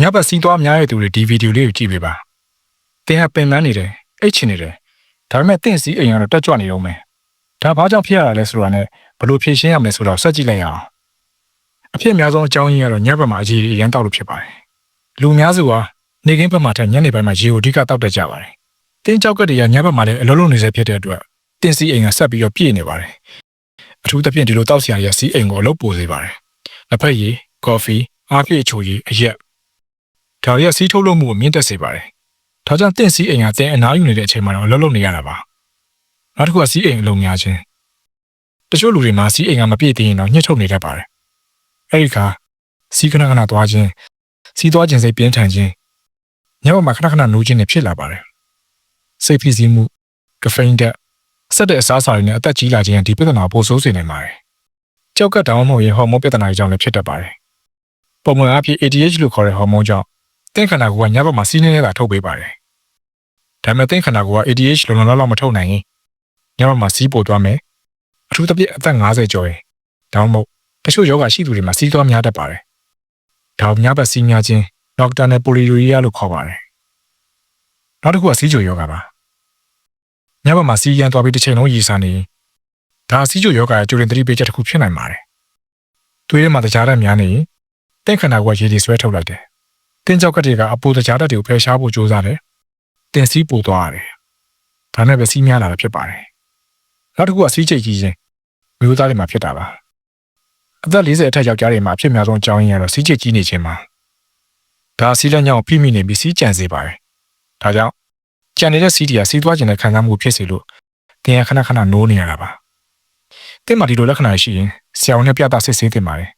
ညဘက်စီးသွားများတဲ့သူတွေဒီဗီဒီယိုလေးကိုကြည့်ပေးပါတင်ဟာပင်ပန်းနေတယ်အိတ်ချင်နေတယ်ဒါပေမဲ့တင့်စီအိမ်ကတော့တက်ကြွနေတော့မယ်ဒါဘာကြောင့်ဖြစ်ရတာလဲဆိုတာနဲ့ဘယ်လိုဖြေရှင်းရမလဲဆိုတော့စက်ကြည့်လိုက်ရအောင်အဖြစ်အများဆုံးအကြောင်းရင်းကတော့ညဘက်မှာအကြီးကြီးရမ်းတောက်လို့ဖြစ်ပါတယ်လူအများစုဟာနေကင်းဘက်မှာထက်ညနေပိုင်းမှာရေကိုအဓိကတောက်တတ်ကြပါတယ်တင်းကြောက်ကတွေကညဘက်မှာလည်းအလုံးလုံးနေစေဖြစ်တဲ့အတွက်တင်းစီအိမ်ကဆက်ပြီးတော့ပြည့်နေပါတယ်အထူးသဖြင့်ဒီလိုတောက်ဆရာရဲ့စီအိမ်ကိုအလုပ်ပို့စေပါတယ်လက်ဖက်ရည်ကော်ဖီအားပြည့်ချိုရည်အရက် ဒါတွေကစီးထုတ်လို့မှုကိုမြင့်တက်စေပါတယ်ဒါကြောင့်တင့်စီအိမ်ကတင်းအနားယူနေတဲ့အချိန်မှာတော့အလုပ်လုပ်နေရတာပါနောက်တစ်ခုကစီးအိမ်အလုံးများခြင်းတချို့လူတွေမှာစီးအိမ်ကမပြည့်သေးရင်တော့ညှစ်ထုတ်နေတတ်ပါတယ်အဲဒီအခါစီးခဏခဏသွားခြင်းစီးသွားခြင်းစိတ်ပြင်းထန်ခြင်းညဘက်မှာခဏခဏနိုးခြင်းတွေဖြစ်လာပါတယ်စိတ်ဖိစီးမှုကဖိန်းတက်ဆက်တဲ့အစားအစာတွေနဲ့အသက်ကြီးလာခြင်းကဒီပြဿနာကိုပိုဆိုးစေနိုင်ပါတယ်ကြောက်ကတောင်းမဟုတ်ရင်ဟော်မုန်းပြဿနာတွေကြောင့်လည်းဖြစ်တတ်ပါတယ်ပုံမှန်အားဖြင့် ADH လို့ခေါ်တဲ့ဟော်မုန်းကြောင့် တင့်ခန္ဓာကိုယ်ကညဘက်မှာစီးနှင်းနေတာထုတ်ပေးပါတယ်ဒါပေမဲ့တင့်ခန္ဓာကိုယ်က ADH လုံလုံလောက်လောက်မထုတ်နိုင်ရင်ညဘက်မှာစီးပို့သွားမယ်အထူးသဖြင့်အသက်50ကျော်ရင်ဒါမှမဟုတ်တချို့ယောဂရှိသူတွေမှာစီးသွားများတတ်ပါတယ်ဒါကိုညဘက်စီးများခြင်းဒေါက်တာနဲ့ပိုလီယိုရီယာလို့ခေါ်ပါတယ်နောက်တစ်ခုကစီးချိုယောဂပါညဘက်မှာစီးရန်သွားပြီးတစ်ချိန်လုံးရည်စားနေရင်ဒါစီးချိုယောဂရဲ့ကြိုတင်သတိပေးချက်တစ်ခုဖြစ်နိုင်ပါတယ်သွေးထဲမှာတကြားတက်များနေရင်တင့်ခန္ဓာကိုယ်ကရေဒီဆွဲထုတ်လိုက်တယ် တင်းကြောက်ကတိကအပူတကြားတက်တွေကိုဖယ်ရှားဖို့ကြိုးစားတယ်တင်စီးပို့သွားရတယ်ဒါနဲ့ပဲစီးများလာတာဖြစ်ပါတယ်နောက်တစ်ခုကစီးချိတ်ကြီးခြင်းမျိုးသားတွေမှာဖြစ်တာပါအသက်40အထက်ယောက်ျားတွေမှာအဖြစ်များဆုံးအကြောင်းရင်းကတော့စီးချိတ်ကြီးနေခြင်းပါဒါစီးလက်ညောင်းဖိမိနေပြီးစီးကြံစေပါတယ်ဒါကြောင့်ကြံနေတဲ့စီးတီကစီးသွားခြင်းနဲ့ခံစားမှုဖြစ်စေလို့တင်ရခဏခဏနိုးနေရတာပါတင်မှာဒီလိုလက္ခဏာရှိရင်ဆရာဝန်နဲ့ပြသစစ်ဆေးတင်ပါတယ်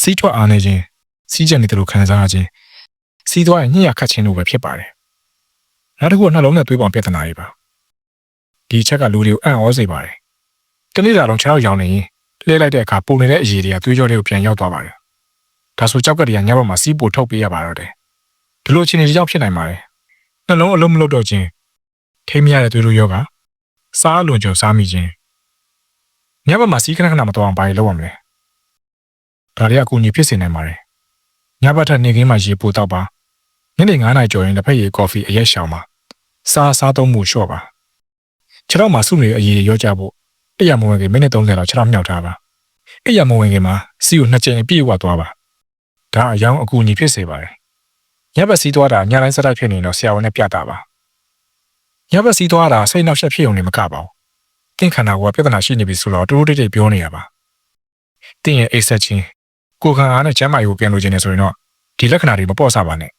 စီးထွက်အားနေခြင်းစီးကြံနေတယ်လို့ခံစားရခြင်း စီးသွားရင်ညှရခတ်ခြင်းလို့ပဲဖြစ်ပါတယ်နောက်တစ်ခုကနှလုံးနဲ့သွေးပေါင်ပြဿနာတွေပါဒီအချက်ကလူတွေကိုအံ့ဩစေပါတယ်တနေ့တာလုံးခြေထောက်ရောင်နေရင်လှဲလိုက်တဲ့အခါပုံနေတဲ့အရည်တွေကသွေးကြောတွေကိုပြန်ရောက်သွားပါတယ်ဒါဆိုကြောက်ကတွေကညဘက်မှာစီးပို့ထုတ်ပေးရပါတော့တယ်ဒီလိုအခြေအနေတွေကြောင့်ဖြစ်နိုင်ပါတယ်နှလုံးအလုံးမလွတ်တော့ခြင်းထိမရတဲ့သွေးလိုယောဂစားအလွန်ကြုံစားမိခြင်းညဘက်မှာစီးခဏခဏမတော်အောင်ဘာလို့လုပ်ရမလဲဒါတွေကအကူအညီဖြစ်စေနိုင်ပါတယ်ညဘက်ထက်နေခင်းမှာရေပို့တော့ပါ ညနေ9နာရီကျော်ရင်တစ်ဖက်ရေကော်ဖီအရက်ရှောင်ပါစားစားသုံးမှုလျှော့ပါခြေထောက်မှာစုနေတဲ့အရည်တွေရောကြဖို့အိယာမဝင်ခင်မိနစ်30လောက်ခြေထောက်မြှောက်ထားပါအိယာမဝင်ခင်မှာစီကိုနှစ်ကြိမ်ပြည့်ဝသွားပါဒါအယောင်အကူအညီဖြစ်စေပါတယ်ညဘက်စီးသွားတာညတိုင်းစက်တိုက်ဖြစ်နေတော့ဆရာဝန်နဲ့ပြတာပါညဘက်စီးသွားတာစိတ်နှောက်ယှက်ဖြစ်ုံနဲ့မကပါဘူးတင့်ခန္ဓာကိုယ်ကပြဿနာရှိနေပြီဆိုတော့တူတူတိတ်တိတ်ပြောနေရပါတင့်ရဲ့အိတ်ဆက်ချင်းကိုယ်ခံအားနဲ့ကျန်းမာရေးကိုပြန်လို့ခြင်းနေဆိုရင်တော့ဒီလက္ခဏာတွေမပေါ့ဆပါနဲ့